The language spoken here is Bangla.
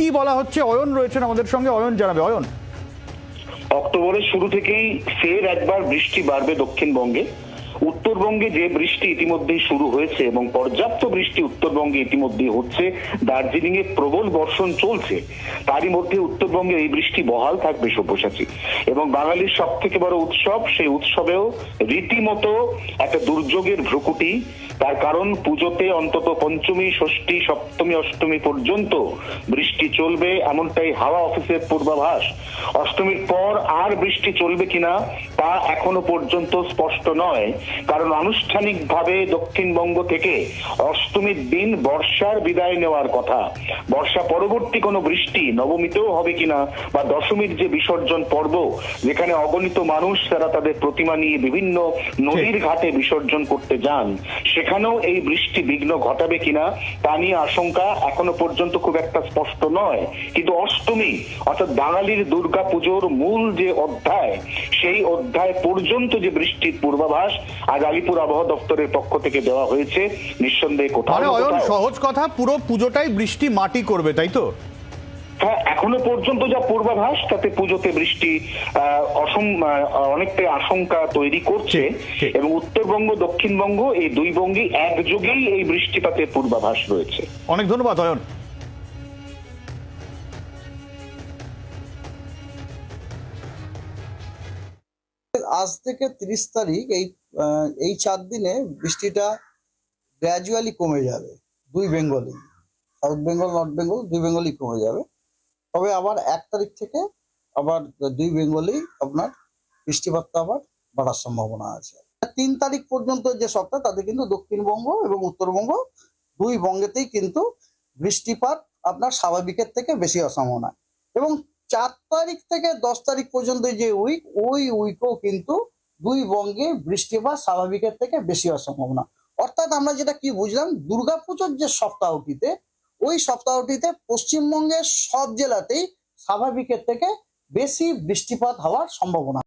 কি বলা হচ্ছে? অয়ন রয়েছেন আমাদের সঙ্গে। অয়ন জানাবে। অয়ন। অক্টোবরের শুরু থেকেই ফের একবার বৃষ্টি বাড়বে দক্ষিণবঙ্গে। উত্তরবঙ্গে যে বৃষ্টি ইতিমধ্যেই শুরু হয়েছে এবং পর্যাপ্ত বৃষ্টি উত্তরবঙ্গে ইতিমধ্যেই হচ্ছে দার্জিলিং এ প্রবল বর্ষণ চলছে, তারই মধ্যে উত্তরবঙ্গে এই বৃষ্টি বহাল থাকবে সব্যসাচী। এবং বাঙালির সব থেকে বড় উৎসব, সেই উৎসবেও রীতিমতো একটা দুর্যোগের ভ্রুকুটি। তার কারণ, পুজোতে অন্তত পঞ্চমী, ষষ্ঠী, সপ্তমী, অষ্টমী পর্যন্ত বৃষ্টি চলবে, এমনটাই হাওয়া অফিসের পূর্বাভাস। অষ্টমীর পর আর বৃষ্টি চলবে কিনা, তা এখনও পর্যন্ত স্পষ্ট নয়। কারণ আনুষ্ঠানিকভাবে দক্ষিণবঙ্গ থেকে অষ্টমীর দিন বর্ষার বিদায় নেওয়ার কথা। বর্ষা পরবর্তী কোনো বৃষ্টি নবমীতেও হবে কিনা বা দশমীর যে বিসর্জন পর্ব যেখানে অগণিত মানুষ তারা তাদের প্রতিমা নিয়ে বিভিন্ন নদীর ঘাটে বিসর্জন করতে যান সেখানেও এই বৃষ্টি বিঘ্ন ঘটাবে কিনা তা নিয়ে আশঙ্কা এখনও পর্যন্ত খুব একটা স্পষ্ট নয়। কিন্তু অষ্টমী অর্থাৎ বাঙালির দুর্গা পুজোর মূল যে অধ্যায় সেই অধ্যায় পর্যন্ত যে বৃষ্টির পূর্বাভাস আজ আলিপুর আবহাওয়া দপ্তরের পক্ষ থেকে দেওয়া হয়েছে নিঃসন্দেহে কোথাও সহজ কথা পুরো পুজোটাই বৃষ্টি মাটি করবে তাই তো? হ্যাঁ এখনও পর্যন্ত যা পূর্বাভাস তাতে পুজোতে বৃষ্টি আহ, অসম অনেকটাই আশঙ্কা তৈরি করছে। এবং উত্তরবঙ্গ দক্ষিণবঙ্গ এই দুই বঙ্গেই একযোগেই এই বৃষ্টিপাতের পূর্বাভাস রয়েছে। অনেক ধন্যবাদ অয়ন। আজ থেকে তিরিশ তারিখ, এই এই চার দিনে বৃষ্টিটা গ্র্যাজুয়ালি কমে যাবে দুই বেঙ্গলই সাউথ বেঙ্গল, নর্থ বেঙ্গল, দুই বেঙ্গলই কমে যাবে। তবে আবার এক তারিখ থেকে আবার দুই বেঙ্গলই আপনার বৃষ্টিপাতটা আবার বাড়ার সম্ভাবনা আছে। তিন তারিখ পর্যন্ত যে সপ্তাহ, তাতে কিন্তু দক্ষিণবঙ্গ এবং উত্তরবঙ্গ দুই বঙ্গেতেই কিন্তু বৃষ্টিপাত আপনার স্বাভাবিকের থেকে বেশি অসম্ভাবনা এবং চার তারিখ থেকে দশ তারিখ পর্যন্ত যে উইক ওই উইকও কিন্তু দুই বঙ্গে বৃষ্টি বা স্বাভাবিকের থেকে বেশি হওয়ার সম্ভাবনা। অর্থাৎ আমরা যেটা কি বুঝলাম, দুর্গাপুজোর যে সপ্তাহটিতে, ওই সপ্তাহটিতে পশ্চিমবঙ্গের সব জেলাতেই স্বাভাবিকের থেকে বেশি বৃষ্টিপাত হওয়ার সম্ভাবনা।